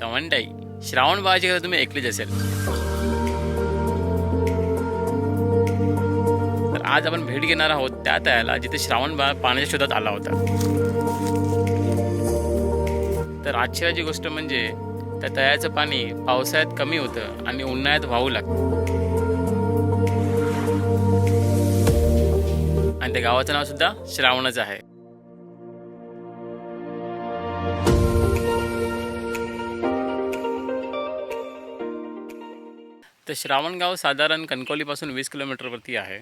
तवंडाई श्रावण बाळाची कथा तुम्ही ऐकलीच असेल. तर आज आपण भेट घेणार आहोत त्या तळ्याला जिथे श्रावण बाळ पाण्याच्या शोधात आला होता. तर आश्चर्याची गोष्ट म्हणजे त्या तळ्याचं पाणी पावसाळ्यात कमी होतं आणि उन्हाळ्यात वाहू लागतं. आणि त्या गावाचं नाव सुद्धा श्रावणच आहे. तर श्रावणगाव साधारण कणकवलीपासून वीस किलोमीटरवरती आहे.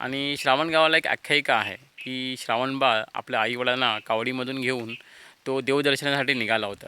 आणि श्रावणगावाला एक आख्यायिका आहे की श्रावणबाळ आपल्या आईवडिलांना कावडीमधून घेऊन तो देवदर्शनासाठी निघाला होता.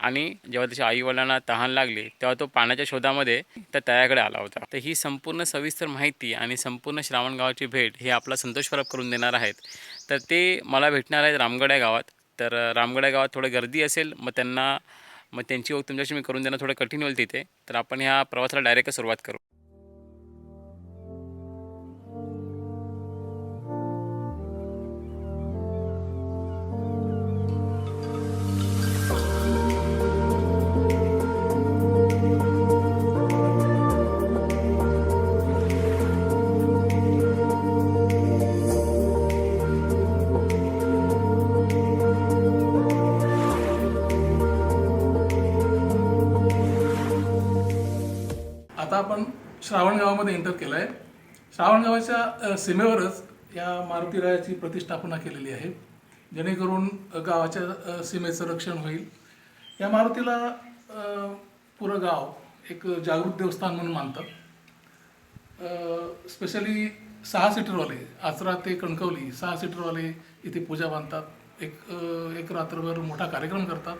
आणि जेव्हा त्याच्या आईवडिलांना तहान लागली तेव्हा तो पाण्याच्या शोधामध्ये त्या तळ्याकडे आला होता. तर ही संपूर्ण सविस्तर माहिती आणि संपूर्ण श्रावणगावाची भेट हे आपला संतोष परब करून देणार आहेत. तर ते मला भेटणार आहेत रामगड या गावात. तर रामगड्या रामगड या गावात थोडं गर्दी असेल मग त्यांना मग त्यांची ओळख तुमच्याशी मी करून देणं थोडं कठीण होईल तिथे. तर आपण ह्या प्रवासाला डायरेक्ट सुरुवात करू. आता आपण श्रावण गावामध्ये एंटर केलं आहे श्रावण गावाच्या सीमेवरच या मारुती रायाची प्रतिष्ठापना केलेली आहे. जेणेकरून गावाच्या सीमेचं रक्षण होईल. या मारुतीला पुरं गाव एक जागृत देवस्थान म्हणून मानतात. स्पेशली सहा सीटरवाले आचरा ते कणकवली सहा सीटरवाले इथे पूजा बांधतात. एक एक रात्रभर मोठा कार्यक्रम करतात.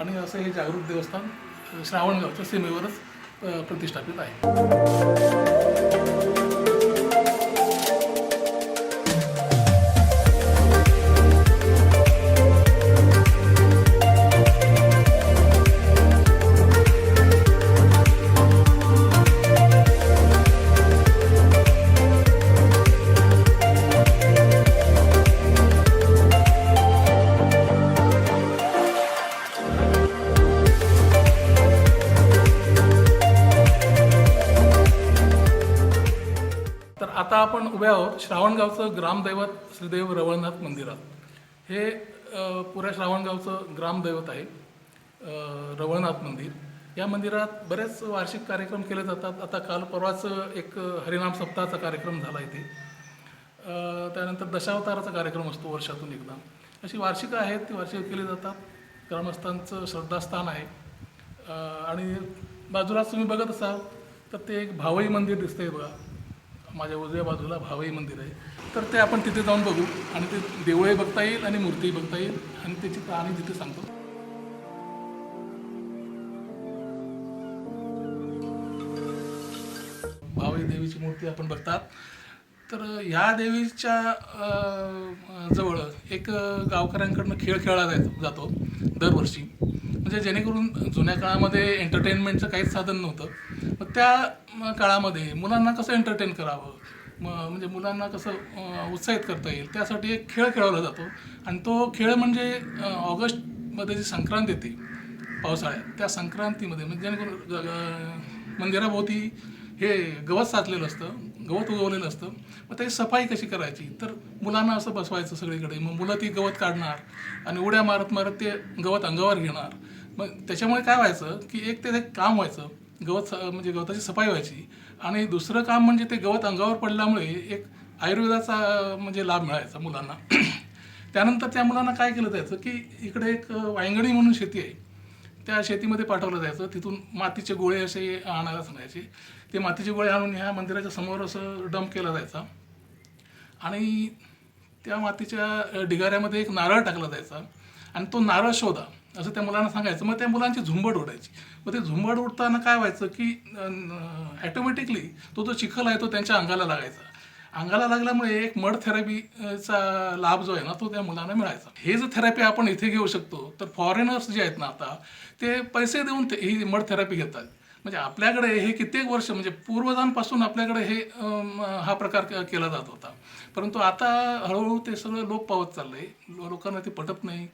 आणि असं हे जागृत देवस्थान श्रावणगावच्या सीमेवरच प्रतिष्ठापित आहे आहोत श्रावणगावचं ग्रामदैवत श्रीदेव रवळनाथ मंदिरात. हे पुऱ्या श्रावणगावचं ग्रामदैवत आहे रवळनाथ मंदिर. या मंदिरात बरेच वार्षिक कार्यक्रम केले जातात. आता काल परवाच एक हरिनाम सप्ताहाचा कार्यक्रम झाला इथे. त्यानंतर दशावताराचा कार्यक्रम असतो वर्षातून एकदा. अशी वार्षिकं आहेत ती वार्षिकं केली जातात. ग्रामस्थांचं श्रद्धास्थान आहे. आणि बाजूलाच तुम्ही बघत असाल तर ते एक भावई मंदिर दिसतंय बघा. माझ्या उजव्या बाजूला भावई मंदिर आहे. तर ते आपण तिथे जाऊन बघू आणि ते देवळही बघता येईल आणि मूर्तीही बघता येईल आणि त्याची कहाणी तिथे सांगतो. भावई देवीची मूर्ती आपण बघतात. तर ह्या देवीच्या जवळ एक गावकऱ्यांकडनं खेळ खेळला जायचो जातो दरवर्षी. म्हणजे जेणेकरून जुन्या काळामध्ये एंटरटेनमेंटचं काहीच साधन नव्हतं. मग त्या काळामध्ये मुलांना कसं एंटरटेन करावं? म म्हणजे मुलांना कसं उत्साहित करता येईल? त्यासाठी एक खेळ खेळवला जातो. आणि तो खेळ म्हणजे ऑगस्टमध्ये जी संक्रांत येते पावसाळ्यात त्या संक्रांतीमध्ये म्हणजे जेणेकरून मंदिराभोवती हे गवत साचलेलं असतं गवत उगवलेलं असतं. मग त्याची सफाई कशी करायची? तर मुलांना असं बसवायचं सगळीकडे. मग मुलं ती गवत काढणार आणि उड्या मारत मारत ते गवत अंगावर घेणार. मग त्याच्यामुळे काय व्हायचं की एक ते एक काम व्हायचं. गवत स- म्हणजे गवताची सफाई व्हायची. आणि दुसरं काम म्हणजे ते गवत अंगावर पडल्यामुळे एक आयुर्वेदाचा म्हणजे लाभ मिळायचा मुलांना. त्यानंतर त्या मुलांना काय केलं जायचं की इकडे एक वायंगणी म्हणून शेती आहे. त्या शेतीमध्ये पाठवलं जायचं. तिथून मातीचे गोळे असे आणायला सांगायचे. ते मातीचे गोळे आणून ह्या मंदिराच्या समोर असं डंप केला जायचा. आणि त्या मातीच्या ढिगाऱ्यामध्ये एक नारळ टाकला जायचा. आणि तो नारळ शोधा. असं त्या मुलांना सांगायचं. मग त्या मुलांची झुंबड उडायची मग ते झुंबड उडताना काय व्हायचं की ॲटोमॅटिकली तो जो चिखल आहे तो त्यांच्या अंगाला लागायचा. अंगाला लागल्यामुळे एक मड थेरपीचा लाभ जो आहे ना तो त्या मुलांना मिळायचा. हे जर थेरपी आपण इथे घेऊ शकतो तर फॉरेनर्स जे आहेत ना आता ते पैसे देऊन ते ही मड थेरपी घेतात. म्हणजे आपल्याकडे हे कित्येक वर्ष म्हणजे पूर्वजांपासून आपल्याकडे हे हा प्रकार केला जात होता. परंतु आता हळूहळू ते सगळं लोप पावत चाललं आहे लोकांना ते पटत नाही.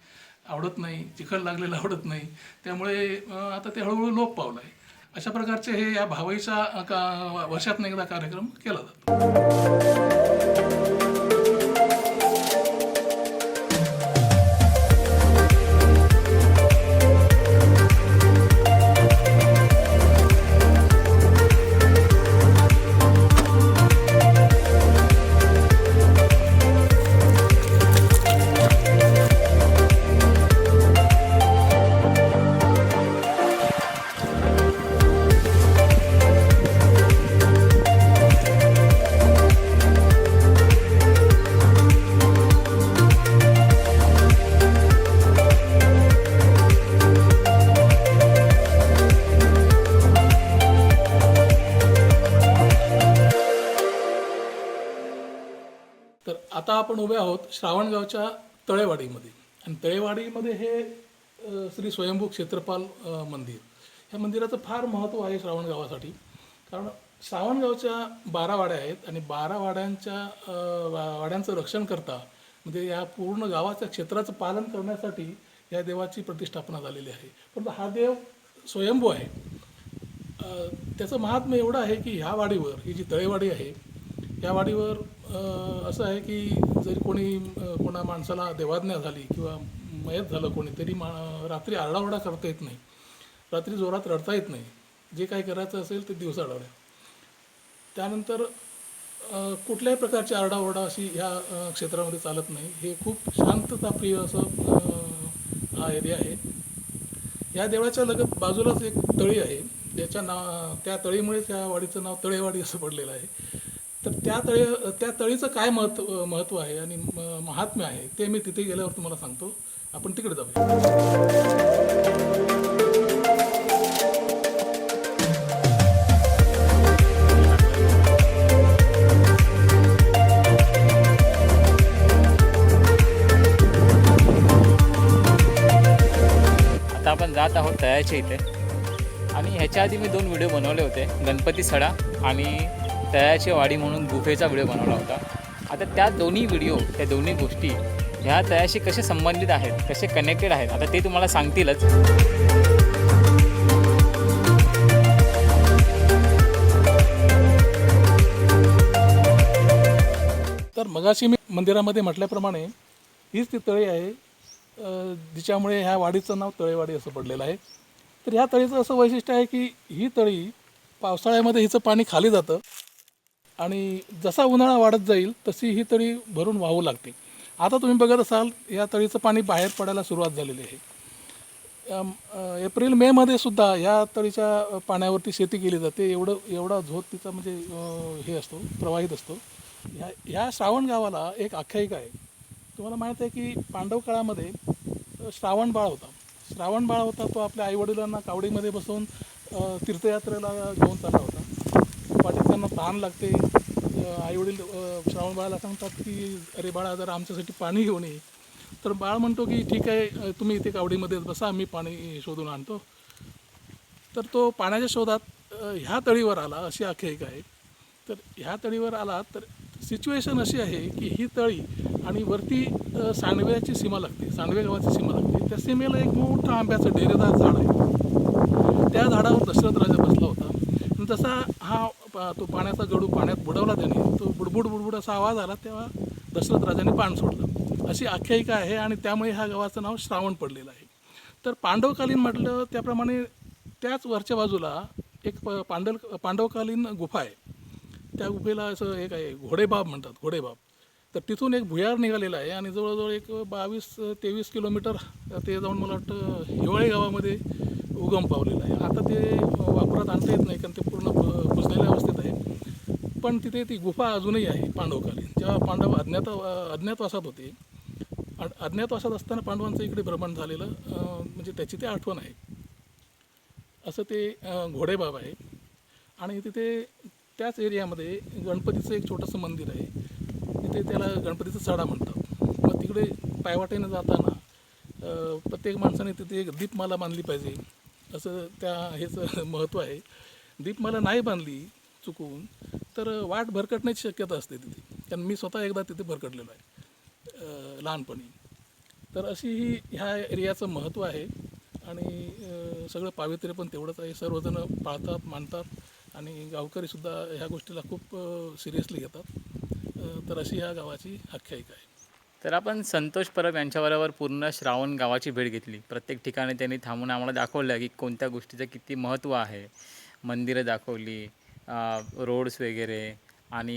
आवडत नाही चिखल लागलेलं आवडत नाही. त्यामुळे आता ते हळूहळू लोप पावलं आहे अशा प्रकारचे हे या भावाईचा का वर्षातनं एकदा कार्यक्रम केला जातो. आपण उभे आहोत श्रावणगावच्या तळेवाडीमध्ये. आणि तळेवाडीमध्ये हे श्री स्वयंभू क्षेत्रपाल मंदिर. ह्या मंदिराचं फार महत्त्व आहे श्रावणगावासाठी. कारण श्रावणगावच्या बारा वाड्या आहेत आणि बारा वाड्यांच्या वा- वाड्यांचं रक्षण करता म्हणजे या पूर्ण गावाच्या क्षेत्राचं पालन करण्यासाठी या देवाची प्रतिष्ठापना झालेली आहे. परंतु हा देव स्वयंभू आहे. त्याचं महात्म्य एवढं आहे की ह्या वाडीवर ही जी तळेवाडी आहे या वाडीवर असं आहे की जरी कोणी कोणा माणसाला देवाज्ञा झाली किंवा मयत झालं कोणी तरी मा रात्री आरडाओरडा करता येत नाही. रात्री जोरात रडता येत नाही. जे काही करायचं असेल ते दिवसा आढळल्या त्यानंतर कुठल्याही प्रकारची आरडाओरडा अशी ह्या क्षेत्रामध्ये चालत नाही. हे खूप शांतताप्रिय असं हा एरिया आहे. या देवळाच्या लगत बाजूलाच एक तळी आहे. ज्याच्या नाव त्या तळीमुळेच या वाडीचं नाव तळेवाडी असं पडलेलं आहे. तर त्या तळी त्या तळीचं काय महत्त्व महत्त्व आहे आणि म- महात्म्य आहे ते मी तिथे गेल्यावर तुम्हाला सांगतो. आपण तिकडे जाऊया. आता आपण जात आहोत तयाच्या इथे. आणि ह्याच्या आधी मी दोन व्हिडिओ बनवले होते. गणपती सडा आणि तळ्याची वाडी म्हणून गुफेचा व्हिडिओ बनवला होता. आता त्या दोन्ही व्हिडिओ त्या दोन्ही गोष्टी ह्या तळ्याशी कसे संबंधित आहेत कसे कनेक्टेड आहेत आता ते तुम्हाला सांगतीलच. तर मगाशी मी मंदिरामध्ये म्हटल्याप्रमाणे हीच ती तळी आहे जिच्यामुळे ह्या वाडीचं नाव तळेवाडी असं पडलेलं आहे. तर ह्या तळीचं असं वैशिष्ट्य आहे की ही तळी पावसाळ्यामध्ये हिचं पाणी खाली जातं. आणि जसा उन्हाळा वाढत जाईल तशी ही तळी भरून वाहू लागते आता तुम्ही बघत असाल या तळीचं पाणी बाहेर पडायला सुरुवात झालेली आहे. एप्रिल मेमध्ये सुद्धा या तळीच्या पाण्यावरती शेती केली जाते. एवढं एवढा झोत तिचा म्हणजे हे असतो प्रवाहित असतो. ह्या ह्या श्रावण गावाला एक आख्यायिका आहे. तुम्हाला माहीत आहे की पांडव काळामध्ये श्रावण बाळ होता. श्रावण बाळ होता तो आपल्या आईवडिलांना कावडीमध्ये बसवून तीर्थयात्रेला घेऊन चालला होता. पाठीत त्यांना तहान लागते. आईवडील श्रावण बाळाला सांगतात की अरे बाळा जरा आमच्यासाठी पाणी घेऊन ये. तर बाळ म्हणतो की ठीक आहे तुम्ही इथे कावडीमध्येच बसा मी पाणी शोधून आणतो. तर तो पाण्याच्या शोधात ह्या तळीवर आला अशी आख्यायिका आहे. तर ह्या तळीवर आला तर सिच्युएशन अशी आहे की ही तळी आणि वरती सांडव्याची सीमा लागते सांडवे गावाची सीमा लागते. त्या सीमेला एक मोठं आंब्याचं डेरेदार झाड आहे. त्या झाडावर दशरथ राजा बसला होता. जसा हा पा- तो पाण्याचा गडू पाण्यात बुडवला त्याने. तो बुडबुड बुडबुड असा आवाज आला तेव्हा दशरथ राजाने पाण सोडलं. अशी आख्यायिका आहे आणि त्यामुळे ह्या गावाचं नाव श्रावण पडलेलं आहे. तर पांडवकालीन म्हटलं त्याप्रमाणे त्याच वरच्या बाजूला एक प- पांडल पांडवकालीन गुफा आहे. त्या गुफेला असं एक आहे घोडेबाब म्हणतात घोडेबाब. तर तिथून एक भुयार निघालेला आहे आणि जवळजवळ एक बावीस तेवीस किलोमीटर ते जाऊन मला वाटतं हिवाळी गावामध्ये उगम पावलेला आहे. आता ते वापरात आणता येत नाही कारण ते पूर्ण पुजलेलं आहे पण तिथे ती गुफा अजूनही आहे पांडवकालीन. जेव्हा पांडव अज्ञात अज्ञातवासात होते अज्ञातवासात असताना पांडवांचं इकडे भ्रमण झालेलं म्हणजे त्याची ते आठवण आहे. असं ते घोडेबाब आहे. आणि तिथे त्याच एरियामध्ये गणपतीचं एक छोटंसं मंदिर आहे. तिथे त्याला गणपतीचा सडा म्हणतात. मग तिकडे पायवाटेनं जाताना प्रत्येक माणसाने तिथे एक दीपमाला बांधली पाहिजे. असं त्या हेचं महत्त्व आहे. दीपमाला नाही बांधली चुकून तर वाट भरकटण्याची शक्यता असते तिथे. कारण मी स्वतः एकदा तिथे भरकटलेलो आहे लहानपणी. तर अशी ही ह्या एरियाचं महत्त्व आहे आणि सगळं पावित्र्य पण तेवढंच आहे. सर्वजण पाळतात मानतात आणि गावकरीसुद्धा ह्या गोष्टीला खूप सिरियसली घेतात. तर अशी ह्या गावाची आख्यायिका आहे. तर आपण संतोष परब यांच्याबरोबर पूर्ण श्रावण गावाची भेट घेतली. प्रत्येक ठिकाणी त्यांनी थांबून आम्हाला दाखवलं की कोणत्या गोष्टीचं किती महत्त्व आहे. मंदिरं दाखवली रोड्स वगैरे आणि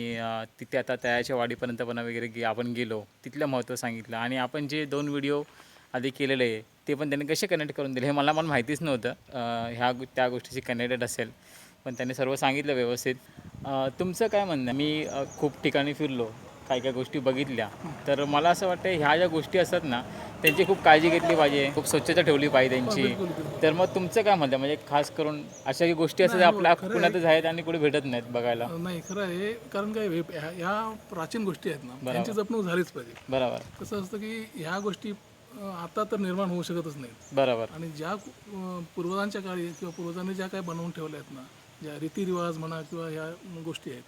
तिथे आता तयाच्या वाडीपर्यंत पण वगैरे गे आपण गेलो. तिथलं महत्त्व सांगितलं. आणि आपण जे दोन व्हिडिओ आधी केलेले आहे ते पण त्यांनी कसे कनेक्ट करून दिले हे मला पण माहितीच नव्हतं. ह्या त्या गोष्टीशी कनेक्टेड असेल. पण त्यांनी सर्व सांगितलं व्यवस्थित. तुमचं काय म्हणणं मी खूप ठिकाणी फिरलो. काही काही गोष्टी बघितल्या. तर मला असं वाटतं ह्या ज्या गोष्टी असतात ना त्यांची खूप काळजी घेतली पाहिजे. खूप स्वच्छता ठेवली पाहिजे त्यांची. बिलकुल. तर मग तुमचं काय म्हणतं म्हणजे खास करून अशा काही गोष्टी असतात आपल्या हो. पुण्यातच आहेत आणि कुठे भेटत नाहीत बघायला. नाही खरं आहे. कारण काय हे- ह्या- प्राचीन गोष्टी आहेत ना त्यांची जपणूक झालीच पाहिजे. बरोबर. कसं असतं की ह्या गोष्टी आता तर निर्माण होऊ शकतच नाहीत. बरोबर. आणि ज्या पूर्वजांच्या काळी किंवा पूर्वजांनी ज्या काही बनवून ठेवल्या आहेत ना ज्या रीतिरिवाज म्हणा किंवा ह्या गोष्टी आहेत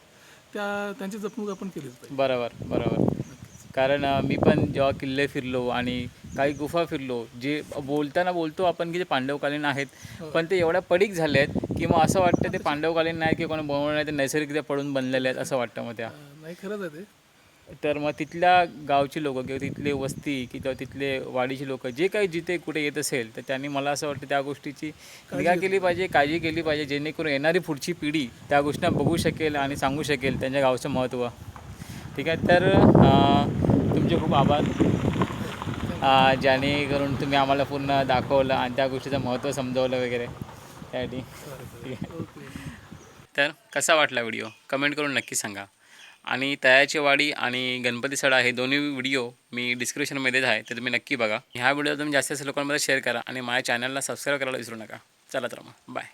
त्या त्यांची जपणूक आपण केलीच पाहिजे. बरोबर बरोबर. कारण मी पण जेव्हा किल्ले फिरलो आणि काही गुफा फिरलो जे बोलताना बोलतो आपण की जे पांडवकालीन आहेत पण ते एवढ्या पडीक झाले आहेत की मग असं वाटतं ते पांडवकालीन नाही की कोणी बनवलं नाही ते नैसर्गिकरित्या पडून बनलेले आहेत असं वाटतं मग त्या. नाही खरंच आहे ते. तर मग तिथल्या गावची लोक किंवा तिथले वस्ती किंवा तिथले वाडीची लोक जे काही जिथे कुठे येत असेल तर त्यांनी मला असं वाटतं त्या गोष्टीची निगा केली पाहिजे काळजी केली पाहिजे जेणेकरून येणारी पुढची पिढी त्या गोष्टींना बघू शकेल आणि सांगू शकेल त्यांच्या गावचं महत्त्व. ठीक आहे तर तुमचे खूप आभार. जेणेकरून तुम्ही आम्हाला पूर्ण दाखवलं आणि त्या गोष्टीचं महत्त्व समजवलं वगैरे. त्यासाठी. ठीक आहे ओके तर कसा वाटला व्हिडिओ? कमेंट करून नक्की सांगा. आणि तयाची वाडी आणि गणपती सडा हे दोन्ही व्हिडिओ मी डिस्क्रिप्शनमध्येच आहे ते तुम्ही नक्की बघा. ह्या व्हिडिओ तुम्ही जास्तीत जास्त लोकांमध्ये शेअर करा आणि माझ्या चॅनलला सबस्क्राईब करायला विसरू नका. चला तर मग बाय